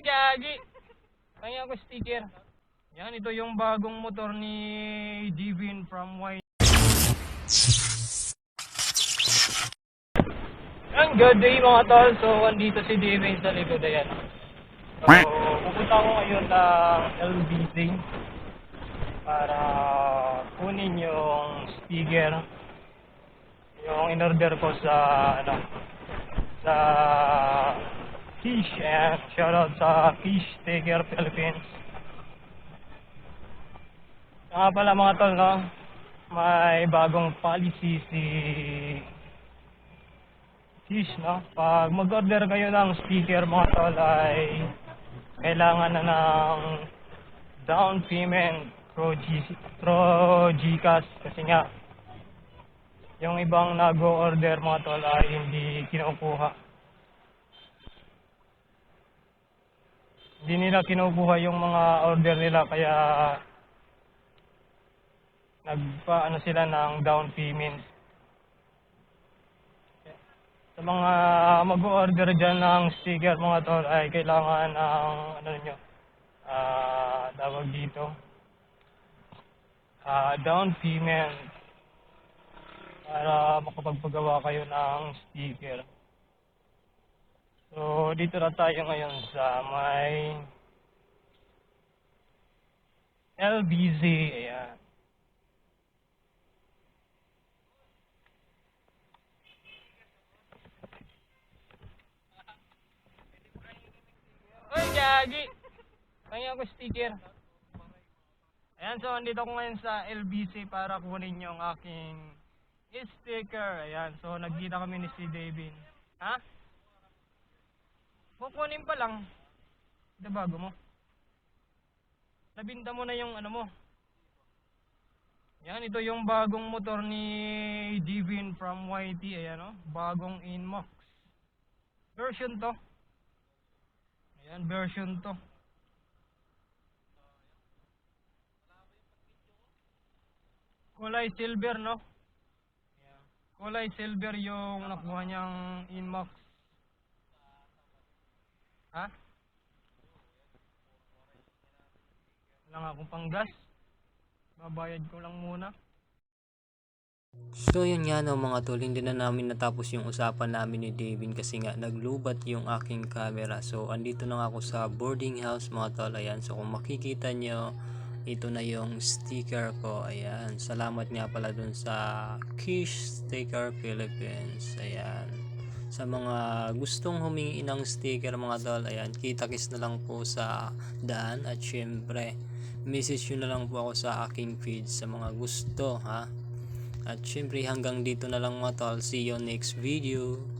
Ay, gagi. Kaya ko sticker. Yan, ito yung bagong motor ni Divin from White. Yan, good day mga tol. So, andito si Divin sa likod. Ayan. So, pupunta ako ngayon ng LBC para kunin yung sticker yung in-order ko sa ano sa Kish and shoutout sa Kish Sticker Philippines. Nga pala mga tol no? May bagong policy si Kish no? Pag mag-order kayo ng sticker mga tol ay kailangan na ng down payment through, G, through Gcash. Kasi nga yung ibang nag-order mga tol ay hindi kinukuha. Hindi nila kinukuha yung mga order nila kaya nagpa ano sila ng down payment. Sa mga mag-order dyan ng sticker mga tol ay kailangan ng ano nyo ah tawag dito ah down payment para makapagpagawa kayo ng sticker. So, dito na tayo ngayon sa may LBZ. Ayan. Uy, gagi! Kaya ko sticker. Ayan, so andito ako ngayon sa LBC para kunin yung aking sticker. Ayan, so nagkita kami ni si David. Ha? Kukunin pa lang. Ito bago mo. Nabinta mo na yung ano mo. Yan, ito yung bagong motor ni Divin from YT. Ayan o, bagong Inmox. Version to. Ayan, version to. Kulay silver, no? Kulay silver yung nakuha niyang Inmax. Ha? Wala nga akong panggas. Babayad ko lang muna. So yun nga no mga tol, hindi na namin natapos yung usapan namin ni Devin kasi nga naglubat yung aking camera. So andito na ako sa boarding house mga tol. Ayan, so kung makikita nyo, ito na yung sticker ko. Ayan, salamat nga pala dun sa Kish Sticker Philippines. Ayan. Sa mga gustong humingi ng sticker mga tol, ayan, kita-kis na lang po sa daan at syempre, message nyo na lang po ako sa aking feed sa mga gusto ha. At syempre hanggang dito na lang mga tol. See you next video.